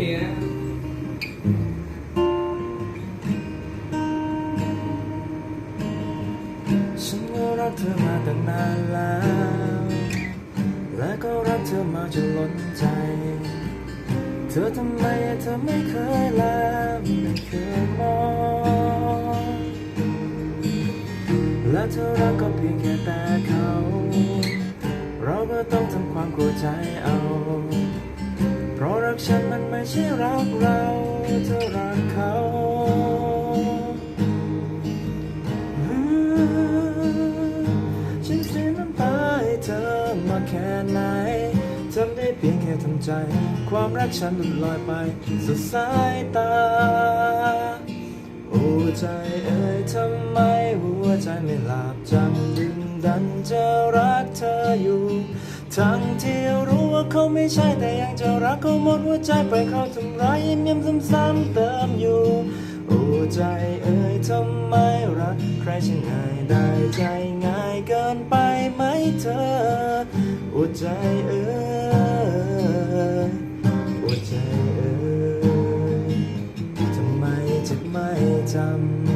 เคนะฉันก็รักเธอมาตั้งนานแล้ว และก็รักเธอมาจนล้นใจ เธอทำไมเธอไม่เคยแลไม่เคยมอง และเธอรักก็เพียงแค่แต่เขา เราก็ต้องทำความกลัวใจเอา ใช่รักเราเธอรักเขาฉันเสียน้ำตาให้เธอมาแค่ไหนทำได้เพียงแค่ทำใจ ความรักฉันหลุดลอยไปสุดสายตา โอ้ใจเอ่ยทำไมหัวใจไม่หลับจำดึงดันจะรักเธออยู่ ทั้งที่าเขาไม่ใช่แต่ยังจะรักเขาหมดหัวใจไปเขาทำร้ายยิ้มยิ้มซ้ำๆเติมอยู่หัวใจเอ่ยทำไมรักใครช่างง่ายได้ใจง่ายเกินไปไหมเธอหัวใจเอ่ยหัวใจเอ่ยทำไมจะไม่จำ